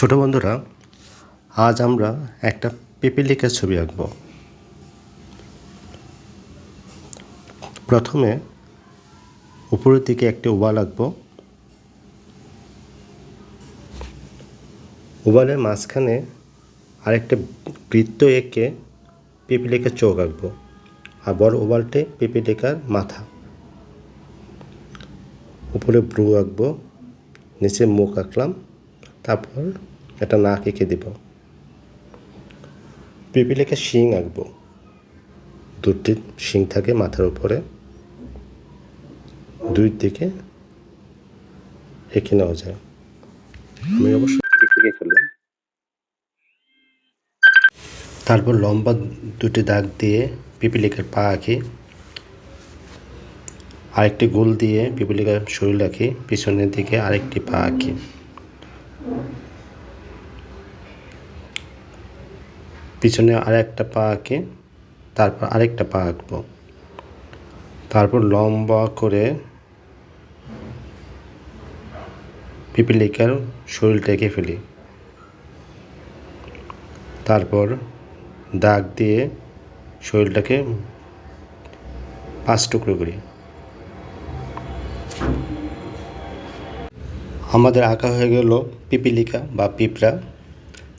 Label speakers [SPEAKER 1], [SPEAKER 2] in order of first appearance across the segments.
[SPEAKER 1] ছোট বন্ধুরা, আজ আমরা একটা পিপিলিকার ছবি আঁকব। প্রথমে উপরের দিকে একটি ওয়াল আঁকবো। ওয়ালের মাঝখানে আরেকটা বৃত্ত এঁকে পিপিলিকার চোখ আঁকবো, আর বড় ওভালটে পিপিলিকার মাথা। উপরে ব্রু আঁকবো, নিচে মুখ আঁকলাম, তারপর একটা নাক এঁকে দেব। পিপিলিকা শিং আঁকবো। দুটি শিং থাকে মাথার উপরে। দুই দিকে এঁকে নেওয়া যায়। আমি অবশ্যই তারপর লম্বা দুটি দাগ দিয়ে পিপিলিকার পা আঁকি। আরেকটি গোল দিয়ে পিপিলিকার শরীর আঁকি পিছনের দিকে আরেকটি পা আঁকি। পিছনে আরেকটা পা আঁকে, তারপর আরেকটা পা আঁকবো। তারপর লম্বা করে পিপিলিকার শরীরটা এঁকে ফেলি। তারপর দাগ দিয়ে শরীরটাকে পাঁচ টুকরো করি। আমাদের আঁকা হয়ে গেল পিপিলিকা বা পিঁপড়া।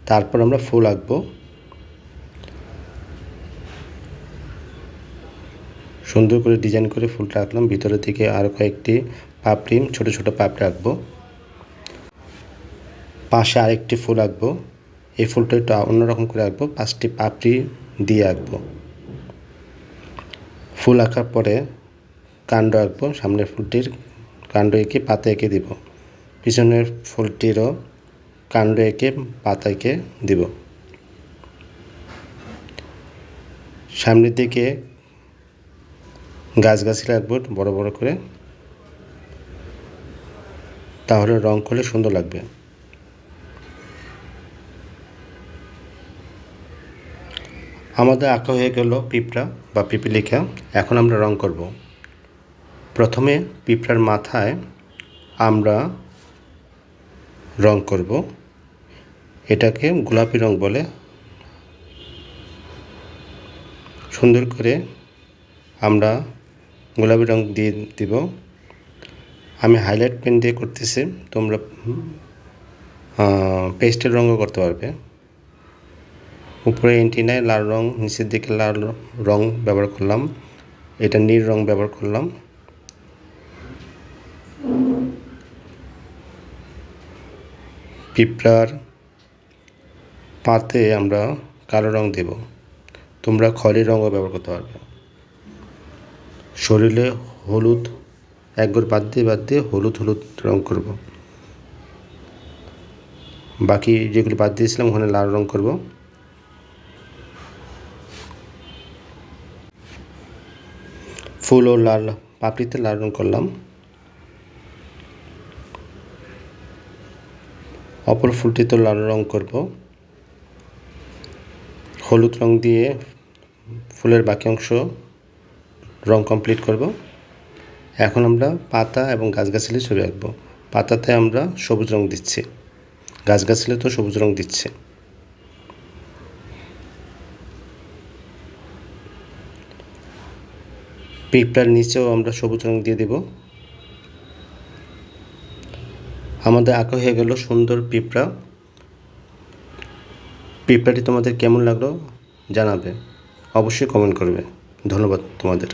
[SPEAKER 1] তারপর আমরা ফুল আঁকবো। সুন্দর করে ডিজাইন করে ফুলটা আঁকলাম। ভিতরের থেকে আরও কয়েকটি পাপড়ি, ছোট ছোট পাপড়ি আঁকবো। পাশে আরেকটি ফুল আঁকবো। এই ফুলটা একটু অন্যরকম করে আঁকবো। পাঁচটি পাপড়ি দিয়ে আঁকবো। ফুল আঁকার পরে কাণ্ড আঁকবো। সামনের ফুলটির কাণ্ড এঁকে পাতা এঁকে দিব। পিছনের ফুলটিরও কাণ্ড এঁকে পাতা এঁকে দিব। সামনের দিকে গাছগাছালি রাখব বড় বড় করে। তাহলে রং করলে সুন্দর লাগবে। আমাদের আঁকা হয়ে গেল পিঁপড়া বা পিপিলিকা এখন আমরা রং করব। প্রথমে পিঁপড়ার মাথায় আমরা রং করব। এটাকে গোলাপি রং বলে। সুন্দর করে আমরা গোলাপি রং দিয়ে দিব। আমি হাইলাইট পেন দিয়ে করতেছি, তোমরা পেস্টের রঙও করতে পারবে। উপরে এন্টিনায় লাল রং, নিচের দিকে লাল রং ব্যবহার করলাম। এটা নীল রং ব্যবহার করলাম। পিঁপড়ার পাতে আমরা কালো রং দেব। তোমরা খয়েরি রঙও ব্যবহার করতে পারবে। শরীরে হলুদ একবার বাদ দিয়ে বাদ দিয়ে হলুদ হলুদ রং করব। বাকি যেগুলো বাদ দিয়েছিলাম ওখানে লাল রং করব। ফুল ও লাল পাপড়িতে লাল রং করলাম। অপর ফুলটিতে লাল রং করব। হলুদ রং দিয়ে ফুলের বাকি অংশ রং কমপ্লিট করব। এখন আমরা পাতা এবং গাছগাছালি ছবি আঁকবো। পাতাতে আমরা সবুজ রং দিচ্ছি। গাছগাছালি তো সবুজ রং দিচ্ছে। পিঁপড়ার নিচেও আমরা সবুজ রং দিয়ে দেব। আমাদের আঁকা হয়ে গেল সুন্দর পিঁপড়া পিঁপড়াটি তোমাদের কেমন লাগল জানাবে। অবশ্যই কমেন্ট করবে। ধন্যবাদ তোমাদের।